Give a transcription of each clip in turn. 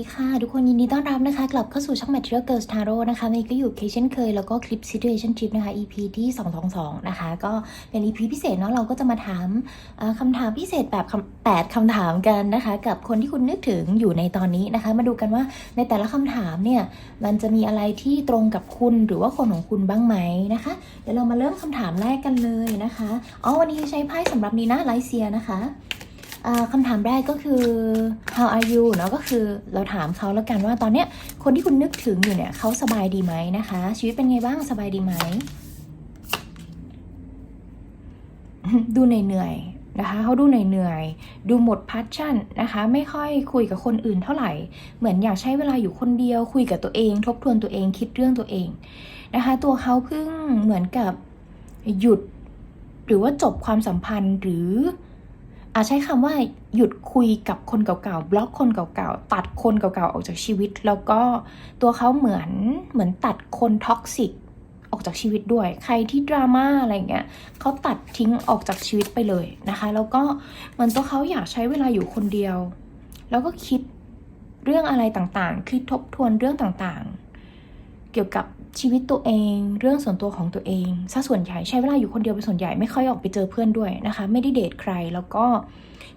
ดีค่ะ ทุกคนยินดีต้อนรับนะคะ กลับเข้าสู่ช่อง Material Girls Tarot นะคะวันนี้ก็อยู่เคเช่นเคย แล้วก็คลิป Situation Trip นะคะ EP ที่ 222 นะคะ ก็เป็น EP พิเศษเนาะเราก็จะมาถามคำถามพิเศษแบบคำแปดคำถามกันนะคะ กับคนที่คุณนึกถึงอยู่ในตอนนี้นะคะ มาดูกันว่าในแต่ละคำถามเนี่ย มันจะมีอะไรที่ตรงกับคุณหรือว่าคนของคุณบ้างไหมนะคะ เดี๋ยวเรามาเริ่มคำถามแรกกันเลยนะคะอ๋อวันนี้ใช้ไพ่สำหรับนีน่าไลเซียนะคะ คำถามแรกก็คือ how are you เนาะก็คือเราถามเขาแล้วกันว่าตอนเนี้ยคนที่คุณนึกถึงอยู่เนี่ยเขาสบายดีไหมนะคะ ชีวิตเป็นไงบ้างสบายดีไหม ดูเหนื่อยๆนะคะเขาดูเหนื่อยๆดูหมดพัชชั่นนะคะ ไม่ค่อยคุยกับคนอื่นเท่าไหร่ เหมือนอยากใช้เวลาอยู่คนเดียว คุยกับตัวเอง ทบทวนตัวเองคิดเรื่องตัวเองนะคะ ตัวเขาเพิ่งเหมือนกับหยุด หรือว่าจบความสัมพันธ์หรือ อาจใช้คำว่าหยุดคุยกับคนเก่าๆ บล็อกคนเก่าๆ ตัดคนเก่าๆ ออกจากชีวิต แล้วก็ตัวเขาเหมือนเหมือนตัดคนท็อกซิกออกจากชีวิตด้วย ใครที่ดราม่าอะไรเงี้ยเขาตัดทิ้งออกจากชีวิตไปเลยนะคะ แล้วก็เหมือนตัวเขาอยากใช้เวลาอยู่คนเดียว แล้วก็คิดเรื่องอะไรต่างๆ คิดทบทวนเรื่องต่างๆ เกี่ยวกับ ชีวิตตัวเอง เรื่องส่วนตัวของตัวเองซะส่วนใหญ่ใช้เวลาอยู่คนเดียวเป็นส่วนใหญ่ไม่ค่อยออกไปเจอเพื่อนด้วยนะคะ ไม่ได้เดทใครแล้วก็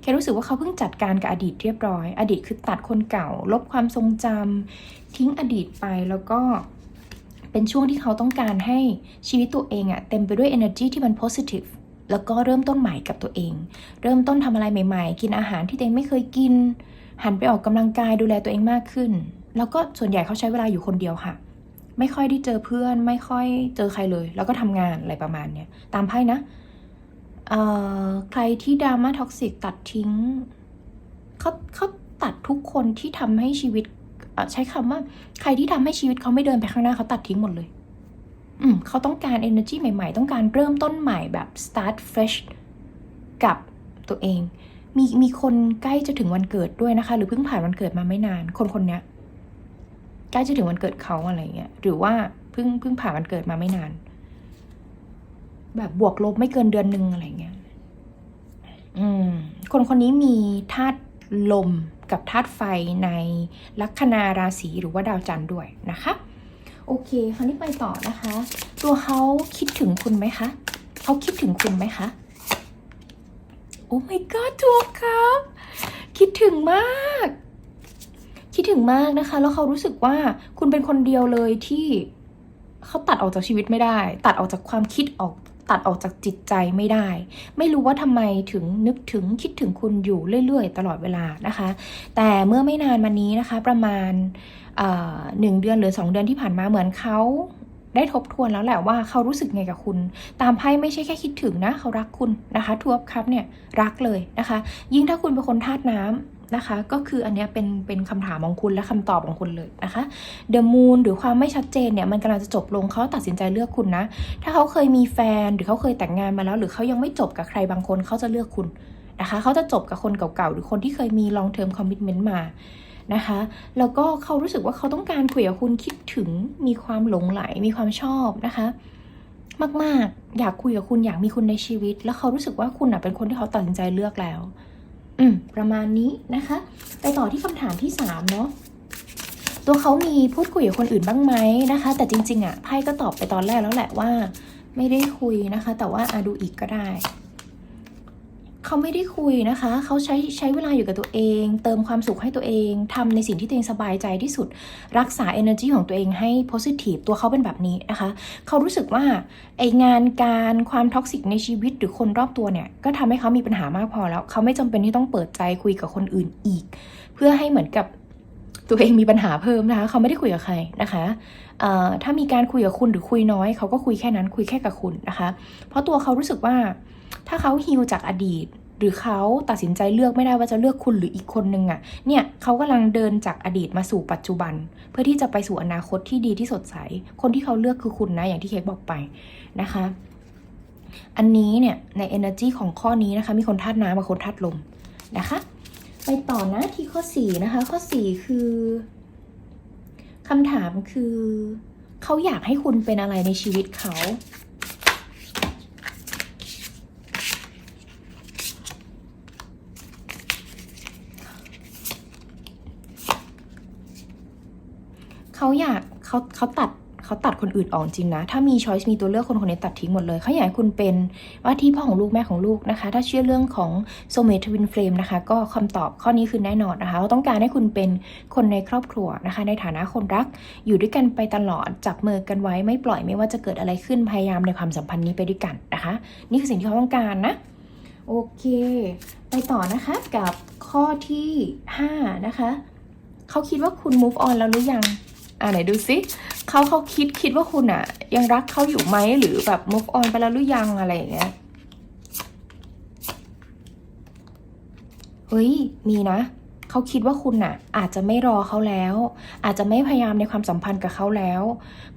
แค่รู้สึกว่าเขาเพิ่งจัดการกับอดีตเรียบร้อย อดีตคือตัดคนเก่า ลบความทรงจำทิ้งอดีตไปแล้วก็เป็นช่วงที่เขาต้องการให้ชีวิตตัวเองอะเต็มไปด้วย energy ที่มัน positive แล้วก็เริ่มต้นใหม่กับตัวเอง เริ่มต้นทำอะไรใหม่ ๆ กินอาหารที่ตัวเองไม่เคยกิน หันไปออกกำลังกายดูแลตัวเองมากขึ้น แล้วก็ส่วนใหญ่เขาใช้เวลาอยู่คนเดียวค่ะ ไม่ค่อยได้เจอเพื่อน ไม่ค่อยเจอใครเลย แล้วก็ทำงานอะไรประมาณเนี้ยตามไพ่นะเอ่อใครที่ดราม่าท็อกซิกตัดทิ้งเขาเขาตัดทุกคนที่ทำให้ชีวิตใช้คำว่า ใครที่ทำให้ชีวิตเขาไม่เดินไปข้างหน้าเขาตัดทิ้งหมดเลย อืมเขาต้องการ energy ใหม่ ๆ ต้องการเริ่มต้นใหม่แบบ start fresh กับตัวเอง มีมีคนใกล้จะถึงวันเกิดด้วยนะคะ หรือเพิ่งผ่านวันเกิดมาไม่นาน คนคนเนี้ย ใกล้จะถึงวันเกิดเขาอะไรเงี้ยหรือว่าเพิ่งเพิ่งผ่านวันเกิดมาไม่นาน แบบบวกลบไม่เกินเดือนหนึ่งอะไรเงี้ยอืม คนคนนี้มีธาตุลมกับธาตุไฟในลัคนาราศีหรือว่าดาวจันทร์ด้วยนะคะ โอเค คราวนี้ไปต่อนะคะ ตัวเขาคิดถึงคุณไหมคะเขาคิดถึงคุณไหมคะโอ้ my god ถูกครับ คิดถึงมาก ดถึงมากนะคะ แล้วเขารู้สึกว่าคุณเป็นคนเดียวเลยที่เขาตัดออกจากชีวิตไม่ได้ ตัดออกจากความคิดออกตัดออกจากจิตใจไม่ได้ ไม่รู้ว่าทำไมถึงนึกถึงคิดถึงคุณอยู่เรื่อยๆ ตลอดเวลานะคะ แต่เมื่อไม่นานมานี้นะคะ ประมาณหนึ่งเดือนหรือสองเดือนที่ผ่านมาเหมือนเขาได้ทบทวนแล้วแหละว่าเขารู้สึกไงกับคุณ ตามไพ่ไม่ใช่แค่คิดถึงนะ เขารักคุณนะคะทัวบครับเนี่ยรักเลยนะคะ ยิ่งถ้าคุณเป็นคนธาตุน้ำนะคะ ก็คืออันนี้เป็นเป็นคำถามของคุณและคำตอบของคุณเลยนะคะเดอะมูนหรือความไม่ชัดเจนเนี่ยมันกำลังจะจบลงเขาตัดสินใจเลือกคุณนะ ถ้าเขาเคยมีแฟนหรือเขาเคยแต่งงานมาแล้ว หรือเขายังไม่จบกับใครบางคนเขาจะเลือกคุณนะคะเขาจะจบกับคนเก่าๆหรือคนที่เคยมี long term commitment มานะคะ แล้วก็เขารู้สึกว่าเขาต้องการคุยกับคุณคิดถึงมีความหลงไหลมีความชอบนะคะ มากๆอยากคุยกับคุณอยากมีคุณในชีวิต แล้วเขารู้สึกว่าคุณเป็นคนที่เขาตัดสินใจเลือกแล้ว อืมประมาณนี้นะคะ ไปต่อที่คำถามที่สามเนาะตัวเขามีพูดคุยกับคนอื่นบ้างไหมนะคะ แต่จริง ๆอะไพ่ก็ตอบไปตอนแรกแล้วแหละว่า ไม่ได้คุยนะคะ แต่ว่าอาดูอีกก็ได้ เขาไม่ได้คุยนะคะ เขาใช้ใช้เวลาอยู่กับตัวเอง เติมความสุขให้ตัวเองทำในสิ่งที่ตัวเองสบายใจที่สุด รักษา energy ของตัวเองให้ positive ตัวเขาเป็นแบบนี้นะคะ เขารู้สึกว่าไองานการความท็อกซิกในชีวิตหรือคนรอบตัวเนี่ย ก็ทำให้เขามีปัญหามากพอแล้ว เขาไม่จำเป็นที่ต้องเปิดใจคุยกับคนอื่นอีก เพื่อให้เหมือนกับตัวเองมีปัญหาเพิ่มนะคะ เขาไม่ได้คุยกับใครนะคะถ้ามีการคุยกับคุณหรือคุยน้อย เขาก็คุยแค่นั้นคุยแค่กับคุณนะคะ เพราะตัวเขารู้สึกว่าถ้าเขาฮิลจากอดีต หรือเขาตัดสินใจเลือกไม่ได้ว่าจะเลือกคุณหรืออีกคนนึงอะ่ะ เนี่ยเขากำลังเดินจากอดีตมาสู่ปัจจุบัน เพื่อที่จะไปสู่อนาคตที่ดีที่สดใส คนที่เขาเลือกคือคุณนะ อย่างที่เคกบอกไปนะคะ อันนี้เนี่ยใน energy ของข้อนี้นะคะ มีคนธาตุน้ำกับคนธาตุลมนะคะ ไปต่อนะที่ข้อ4นะคะ ข้อ 4 คือคำถามคือ เขาอยากให้คุณเป็นอะไรในชีวิตเขา เขาอยากเขาเขาตัดเขาตัดคนอื่นออกจริงนะ ถ้ามีช้อยส์มีตัวเลือกคนคนนี้ตัดทิ้งหมดเลย เขาอยากให้คุณเป็นว่าที่พ่อของลูกแม่ของลูกนะคะ ถ้าเชื่อเรื่องของโซเมทวินเฟรมนะคะ ก็คำตอบข้อนี้คือแน่นอนนะคะเขาต้องการให้คุณเป็นคนในครอบครัวนะคะ ในฐานะคนรัก อยู่ด้วยกันไปตลอด จับมือกันไว้ไม่ปล่อยไม่ว่าจะเกิดอะไรขึ้น พยายามในความสัมพันธ์นี้ไปด้วยกันนะคะ นี่คือสิ่งที่เขาต้องการนะ โอเค ไปต่อนะคะกับข้อที่ 5 นะคะ เขาคิดว่าคุณ move on แล้วหรือยัง อ่าไหนดูซิเขาเขาคิดคิดว่าคุณอะยังรักเขาอยู่ไหมหรือแบบ move on ไปแล้วหรือยังอะไรอย่างเงี้ยเฮ้ยมีนะเขาคิดว่าคุณน่ะ อาจจะไม่รอเขาแล้ว อาจจะไม่พยายามในความสัมพันธ์กับเขาแล้ว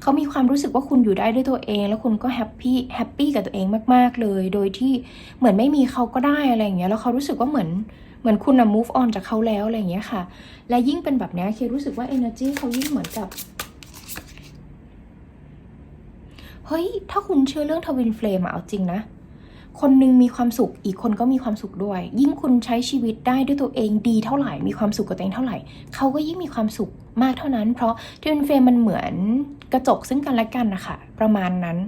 เขามีความรู้สึกว่าคุณอยู่ได้ด้วยตัวเอง แล้วคุณก็แฮปปี้แฮปปี้กับตัวเองมาก ๆเลย โดยที่เหมือนไม่มีเขาก็ได้อะไรอย่างเงี้ยแล้วเขารู้สึกว่าเหมือน เหมือนคุณนะ move on จากเขาแล้วอะไรอย่างเงี้ยค่ะ และยิ่งเป็นแบบเนี้ยเครู้สึกว่า energy เขายิ่งเหมือนกับเฮ้ย ถ้าคุณเชื่อเรื่องทวินเฟลมเอาจริงนะ คนหนึงมีความสุข อีกคนก็มีความสุขด้วย ยิ่งคุณใช้ชีวิตได้ด้วยตัวเองดีเท่าไหร่ มีความสุขกับตัวเองเท่าไหร่ เขาก็ยิ่งมีความสุขมากเท่านั้น เพราะทวินเฟลมมันเหมือนกระจกซึ่งกันและกันนะคะ ประมาณนั้น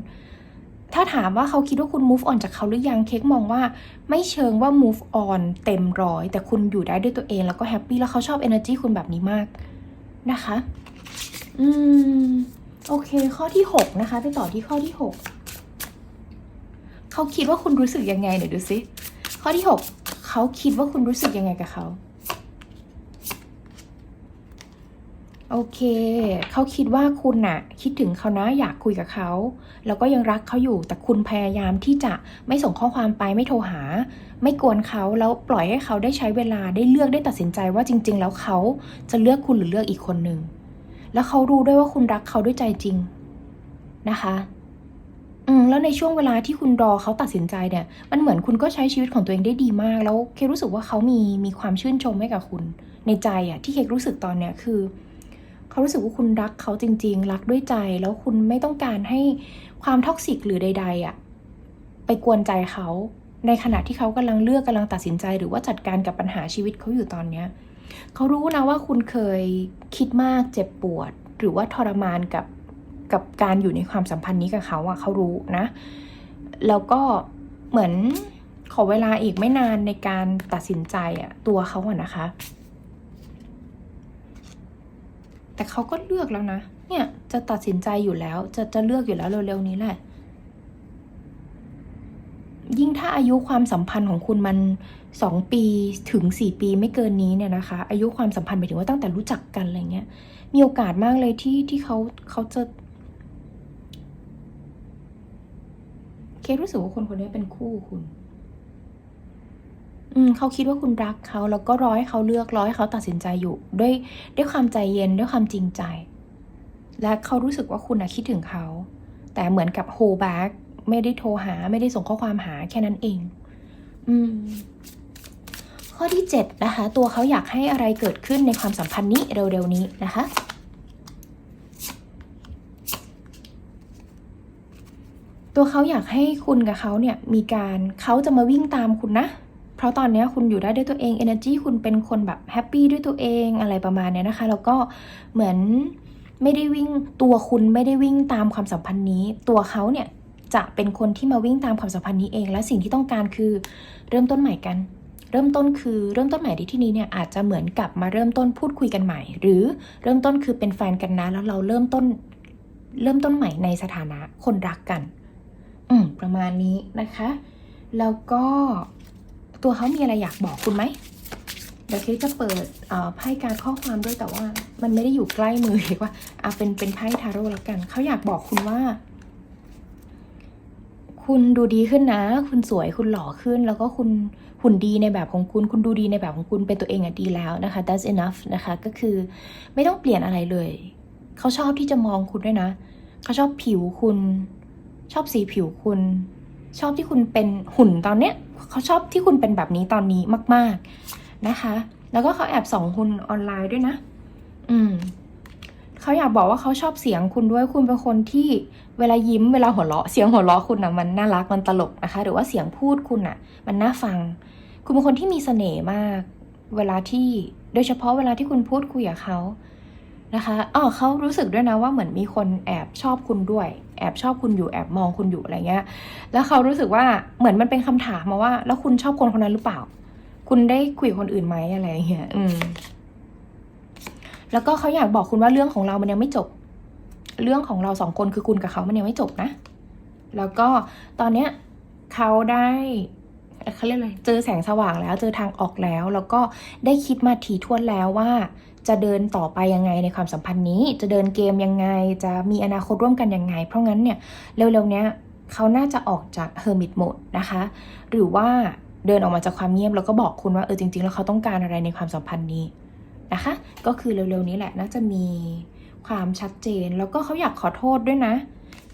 ถ้าถามว่าเขาคิดว่าคุณ move on จากเขาหรือยังเค้กมองว่าไม่เชิงว่า move on เต็มร้อยแต่คุณอยู่ได้ด้วยตัวเองแล้วก็แฮปปี้แล้วเขาชอบ energy คุณแบบนี้มากนะคะ อืม โอเค ข้อที่ 6 นะคะ ไปต่อที่ข้อที่ 6 เขาคิดว่าคุณรู้สึกยังไงเดี๋ยวดูซิข้อที่ 6 เขาคิดว่าคุณรู้สึกยังไงกับเขา โอเค เขาคิดว่าคุณน่ะ คิดถึงเขานะอยากคุยกับเขา แล้วก็ยังรักเขาอยู่ แต่คุณพยายามที่จะไม่ส่งข้อความไปไม่โทรหา ไม่กวนเขาแล้วปล่อยให้เขาได้ใช้เวลาได้เลือกได้ตัดสินใจว่าจริง ๆ แล้วเขาจะเลือกคุณหรือเลือกอีกคนหนึ่งแล้วเขารู้ด้วยว่าคุณรักเขาด้วยใจจริงนะคะอืมแล้วในช่วงเวลาที่คุณรอเขาตัดสินใจเนี่ย มันเหมือนคุณก็ใช้ชีวิตของตัวเองได้ดีมาก แล้วเครู้สึกว่าเขามีมีความชื่นชมให้กับคุณ ในใจอะที่เครู้สึกตอนเนี้ยคือเขารู้สึกว่าคุณรักเขาจริง ๆ รักด้วยใจ แล้วคุณไม่ต้องการให้ความท็อกซิกหรือใด ๆอะไปกวนใจเขา ในขณะที่เขากำลังเลือกกำลังตัดสินใจ หรือว่าจัดการกับปัญหาชีวิตเขาอยู่ตอนเนี้ยเขารู้นะว่าคุณเคยคิดมากเจ็บปวด หรือว่าทรมานกับกับการอยู่ในความสัมพันธ์นี้กับเขาอะเขารู้นะ แล้วก็เหมือนขอเวลาอีกไม่นานในการตัดสินใจอะตัวเขาอะนะคะ แต่เขาก็เลือกแล้วนะ เนี่ยจะตัดสินใจอยู่แล้ว จะจะเลือกอยู่แล้วเร็วๆนี้แหละ ยิ่งถ้าอายุความสัมพันธ์ของคุณมันสองปีถึงสี่ปีไม่เกินนี้เนี่ยนะคะ อายุความสัมพันธ์หมายถึงว่าตั้งแต่รู้จักกันอะไรเงี้ย มีโอกาสมากเลยที่ที่เขาเขาจะเครู้สึกว่าคนคนนี้เป็นคู่คุณ เขาคิดว่าคุณรักเขาแล้วก็รอให้เขาเลือกรอให้เขาตัดสินใจอยู่ ด้วยด้วยความใจเย็นด้วยความจริงใจ และเขารู้สึกว่าคุณนะคิดถึงเขา แต่เหมือนกับโฮแบ็กไม่ได้โทรหา ไม่ได้ส่งข้อความหาแค่นั้นเอง อืม ข้อที่7นะคะ ตัวเขาอยากให้อะไรเกิดขึ้นในความสัมพันธ์นี้เร็วๆนี้นะคะตัวเขาอยากให้คุณกับเขาเนี่ยมีการเขาจะมาวิ่งตามคุณนะ เพราะตอนนี้คุณอยู่ได้ด้วยตัวเอง energy คุณเป็นคนแบบแฮปปี้ด้วยตัวเองอะไรประมาณเนี้ยนะคะ แล้วก็เหมือนไม่ได้วิ่งตัวคุณไม่ได้วิ่งตามความสัมพันธ์นี้ ตัวเขาเนี่ยจะเป็นคนที่มาวิ่งตามความสัมพันธ์นี้เอง และสิ่งที่ต้องการคือเริ่มต้นใหม่กัน เริ่มต้นคือเริ่มต้นใหม่ในที่นี้เนี่ยอาจจะเหมือนกับมาเริ่มต้นพูดคุยกันใหม่ หรือเริ่มต้นคือเป็นแฟนกันนะแล้วเราเริ่มต้นเริ่มต้นใหม่ในสถานะคนรักกัน อืมประมาณนี้นะคะ แล้วก็ ตัวเขามีอะไรอยากบอกคุณไหมเดี๋ยวเคจะเปิดไพ่การข้อความด้วยแต่ว่ามันไม่ได้อยู่ใกล้มือเรียกว่าอะเป็นเป็นไพ่ทาโร่แล้วกันเขาอยากบอกคุณว่า คุณดูดีขึ้นนะ คุณสวยคุณหล่อขึ้น แล้วก็คุณหุ่นดีในแบบของคุณ คุณดูดีในแบบของคุณเป็นตัวเองอะดีแล้วนะคะ that's enough นะคะก็คือไม่ต้องเปลี่ยนอะไรเลย เขาชอบที่จะมองคุณด้วยนะเขาชอบผิวคุณ ชอบสีผิวคุณ ชอบที่คุณเป็นหุ่นตอนเนี้ยเขาชอบที่คุณเป็นแบบนี้ตอนนี้มาก ๆนะคะ แล้วก็เขาแอบส่องคุณออนไลน์ด้วยนะ อืมเขาอยากบอกว่าเขาชอบเสียงคุณด้วยคุณเป็นคนที่เวลายิ้มเวลาหัวเราะเสียงหัวเราะคุณอะมันน่ารักมันตลกนะคะ หรือว่าเสียงพูดคุณอะ มันน่าฟัง คุณเป็นคนที่มีเสน่ห์มาก เวลาที่โดยเฉพาะเวลาที่คุณพูดคุยกับเขา นะคะอ๋อเขารู้สึกด้วยนะว่าเหมือนมีคนแอบชอบคุณด้วย แอบชอบคุณอยู่แอบมองคุณอยู่อะไรเงี้ย แล้วเขารู้สึกว่าเหมือนมันเป็นคำถามมาว่า แล้วคุณชอบคนคนนั้นหรือเปล่า คุณได้คุยคนอื่นไหมอะไรเงี้ย อืม แล้วก็เขาอยากบอกคุณว่าเรื่องของเรามันยังไม่จบ เรื่องของเราสองคนคือคุณกับเขามันยังไม่จบนะ แล้วก็ตอนเนี้ยเขาได้เขาเรียกอะไร เจอแสงสว่างแล้ว เจอทางออกแล้ว แล้วก็ได้คิดมาถี่ถ้วนแล้วว่า จะเดินต่อไปยังไงในความสัมพันธ์นี้ จะเดินเกมยังไง จะมีอนาคตร่วมกันยังไง เพราะงั้นเนี่ยเร็วๆเนี้ยเขาน่าจะออกจากเฮอร์มิตโหมดนะคะ หรือว่าเดินออกมาจากความเงียบแล้วก็บอกคุณว่าเออจริง ๆ แล้วเขาต้องการอะไรในความสัมพันธ์นี้นะคะ ก็คือเร็วๆนี้แหละน่าจะมีความชัดเจน แล้วก็เขาอยากขอโทษด้วยนะ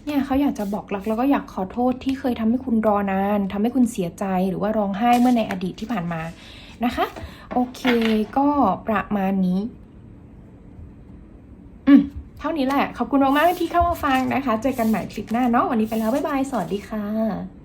เนี่ยเขาอยากจะบอกรักแล้วก็อยากขอโทษที่เคยทำให้คุณรอนานทำให้คุณเสียใจหรือว่าร้องไห้เมื่อในอดีตที่ผ่านมา นะคะ โอเคก็ประมาณนี้ อืมเท่านี้แหละ ขอบคุณมากๆที่เข้ามาฟังนะคะ เจอกันใหม่คลิปหน้าเนาะวันนี้ไปแล้ว บ๊ายบาย สวัสดีค่ะ